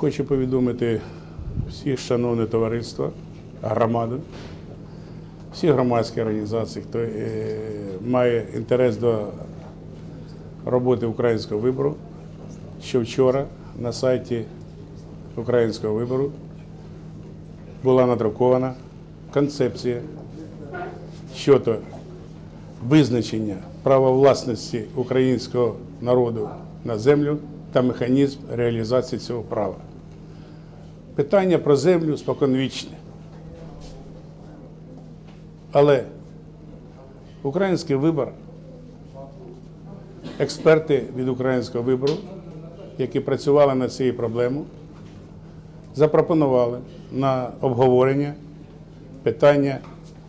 Хочу повідомити всіх шановне товариство, громаду, всі громадські організації, хто е, має інтерес до роботи українського вибору, що вчора на сайті українського вибору була надрукована концепція щодо визначення права власності українського народу на землю та механізм реалізації цього права. Питання про землю споконвічне. Але український вибор, експерти від українського вибору, які працювали над цією проблемою, запропонували на обговорення питання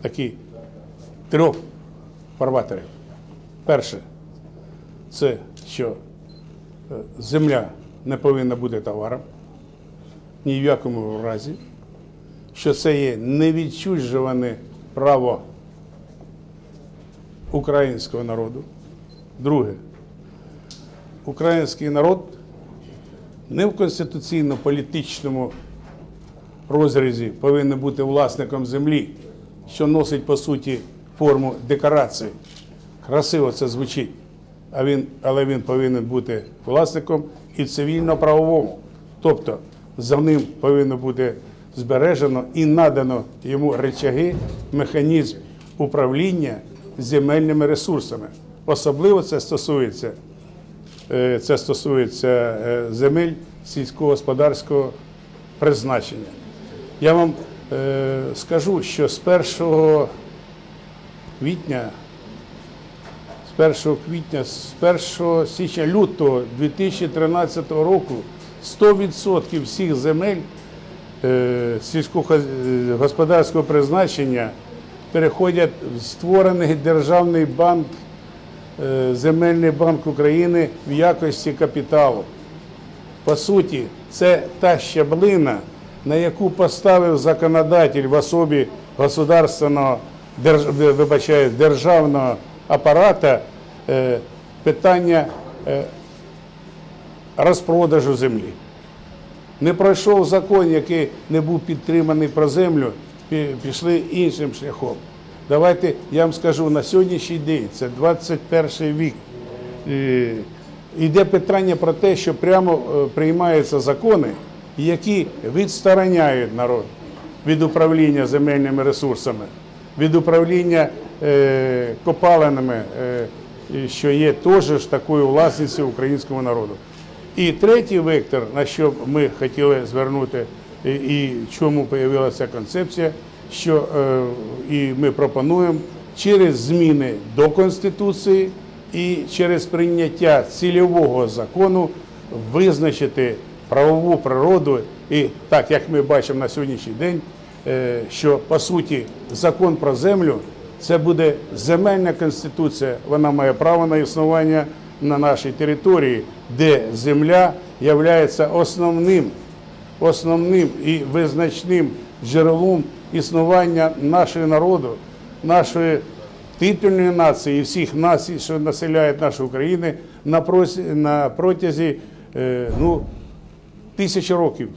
такі трьох фарватерів. Перше, це що е, земля не повинна бути товаром, ні в якому разі, що це є невідчужуване право українського народу. Друге, український народ не в конституційно-політичному розрізі повинен бути власником землі, що носить по суті форму декорації. Красиво це звучить, а він, але він повинен бути власником і цивільно-правовому. Тобто за ним повинно бути збережено і надано йому речаги, механізм управління земельними ресурсами. Особливо це стосується Е, Це стосується е, земель сільськогосподарського призначення. Я вам е, скажу, що з 1 квітня, з 1 квітня, з 1 січня лютого 2013 року 100% всіх земель е, сільськогосподарського призначення переходять в створений державний банк е, Земельний банк України в якості капіталу. По суті, це та щаблина, на яку поставив законодатель в особі государственного вибачаю, державного апарата е, питання розпродажу землі. Не пройшов закон, який не був підтриманий про землю, пішли іншим шляхом. Давайте я вам скажу на сьогоднішній день, це 21 вік. Йде питання про те, що прямо е, приймаються закони, які відстороняють народ від управління земельними ресурсами, від управління е, копалинами, е, що є теж такою власністю українського народу. І третій вектор, на що ми хотіли звернути, і, чому з'явилася концепція, що е, і ми пропонуємо через зміни до Конституції і через прийняття цільового закону визначити правову природу. І так, як ми бачимо на сьогоднішній день, е, що по суті закон про землю це буде земельна конституція. Вона має право на існування на нашій території, де земля є основним, основним і визначним джерелом існування нашого народу, нашої титульної нації і всіх націй, що населяють нашу Україну на протязі е, ну, тисячі років.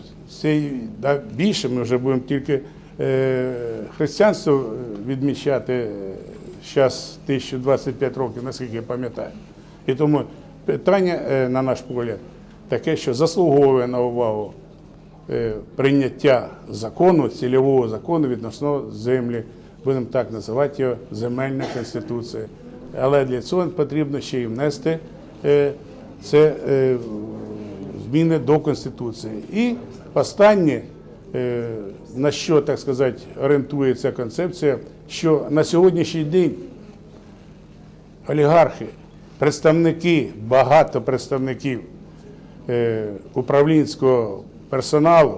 Да, більше ми вже будемо тільки е, християнство відмічати зараз 1025 років, наскільки я пам'ятаю. І тому питання, е, на наш погляд, таке, що заслуговує на увагу е, прийняття закону, цільового закону відносно землі, будемо так називати його земельна конституція. Але для цього потрібно ще й внести е, це зміни до Конституції. І останнє, на що, так сказати, орієнтується концепція, що на сьогоднішній день олігархи, представники, багато представників е, управлінського персоналу,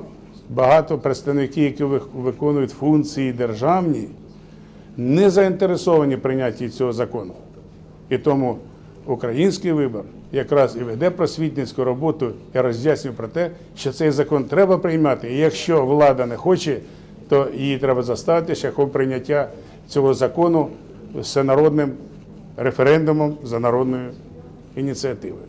багато представників, які виконують функції державні, не заінтересовані прийнятті цього закону. І тому український вибор якраз і веде просвітницьку роботу і роз'яснює про те, що цей закон треба приймати. І якщо влада не хоче, то її треба заставити шляхом прийняття цього закону всенародним референдумом за народною ініціативою.